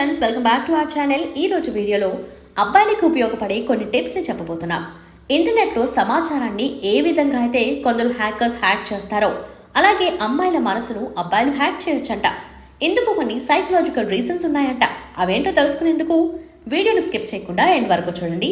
Friends welcome back to our channel ఈ రోజు వీడియోలో అబ్బాయిలకు ఉపయోగపడే కొన్ని టిప్స్ని చెప్పబోతున్నా చెప్పబోతున్నాం. ఇంటర్నెట్లో సమాచారాన్ని ఏ విధంగా అయితే కొందరు హ్యాకర్స్ హ్యాక్ చేస్తారో అలాగే అమ్మాయిల మనసును అబ్బాయిలు హ్యాక్ చేయొచ్చంట. ఇందుకు కొన్ని సైకలాజికల్ రీజన్స్ ఉన్నాయంట. అవేంటో తెలుసుకునేందుకు వీడియోను స్కిప్ చేయకుండా ఎండ్ వరకు చూడండి.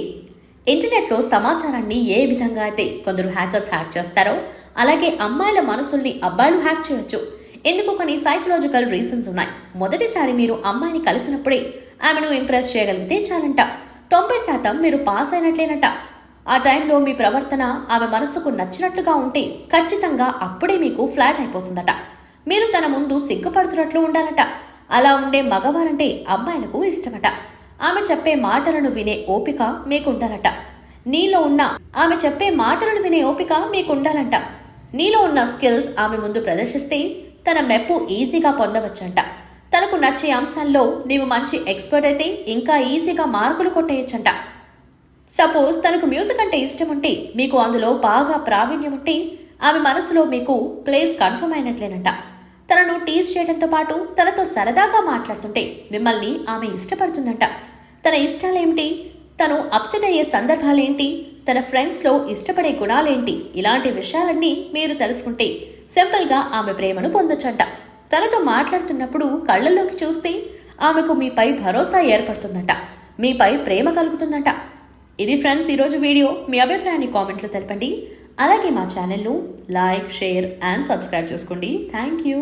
ఇంటర్నెట్లో సమాచారాన్ని ఏ విధంగా అయితే కొందరు హ్యాకర్స్ హ్యాక్ చేస్తారో అలాగే అమ్మాయిల మనసుల్ని అబ్బాయిలు హ్యాక్ చేయొచ్చు. ఇందుకు కొన్ని సైకలాజికల్ రీజన్స్ ఉన్నాయి? మొదటిసారి మీరు అమ్మాయిని కలిసినప్పుడే ఆమెను ఇంప్రెస్ చేయగలిగితే చాలంట. తొంభై శాతం మీరు పాస్ అయినట్లేనట. ఆ టైంలో మీ ప్రవర్తన ఆమె మనసుకు నచ్చినట్లుగా ఉంటే ఖచ్చితంగా అప్పుడే మీకు ఫ్లాట్ అయిపోతుందట. మీరు తన ముందు సిగ్గుపడుతున్నట్లు ఉండాలట. అలా ఉండే మగవారంటే అమ్మాయిలకు ఇష్టమట. ఆమె చెప్పే మాటలను వినే ఓపిక మీకుండాలట. నీలో ఉన్న ఆమె చెప్పే మాటలను వినే ఓపిక మీకుండాలంట. నీలో ఉన్న స్కిల్స్ ఆమె ముందు ప్రదర్శిస్తే తన మెప్పు ఈజీగా పొందవచ్చంట. తనకు నచ్చే అంశాల్లో నీవు మంచి ఎక్స్పర్ట్ అయితే ఇంకా ఈజీగా మార్కులు కొట్టేయచ్చంట. సపోజ్ తనకు మ్యూజిక్ అంటే ఇష్టం ఉంటే మీకు అందులో బాగా ప్రావీణ్యం ఉంటే ఆమె మనసులో మీకు ప్లేస్ కన్ఫర్మ్ అయినట్లేనంట. తనను టీజ్ చేయడంతో పాటు తనతో సరదాగా మాట్లాడుతుంటే మిమ్మల్ని ఆమె ఇష్టపడుతుందంట. తన ఇష్టాలేమిటి? తను అప్సెట్ అయ్యే సందర్భాలేంటి? తన ఫ్రెండ్స్లో ఇష్టపడే గుణాలేంటి? ఇలాంటి విషయాలన్నీ మీరు తెలుసుకుంటే సింపుల్గా ఆమె ప్రేమను పొందొచ్చంట. తనతో మాట్లాడుతున్నప్పుడు కళ్ళల్లోకి చూస్తే ఆమెకు మీపై భరోసా ఏర్పడుతుందంట. మీపై ప్రేమ కలుగుతుందంట. ఇది ఫ్రెండ్స్ ఈరోజు వీడియో. మీ అభిప్రాయాన్ని కామెంట్లో తెలపండి. అలాగే మా ఛానల్ను లైక్ షేర్ అండ్ సబ్స్క్రైబ్ చేసుకోండి. Thank you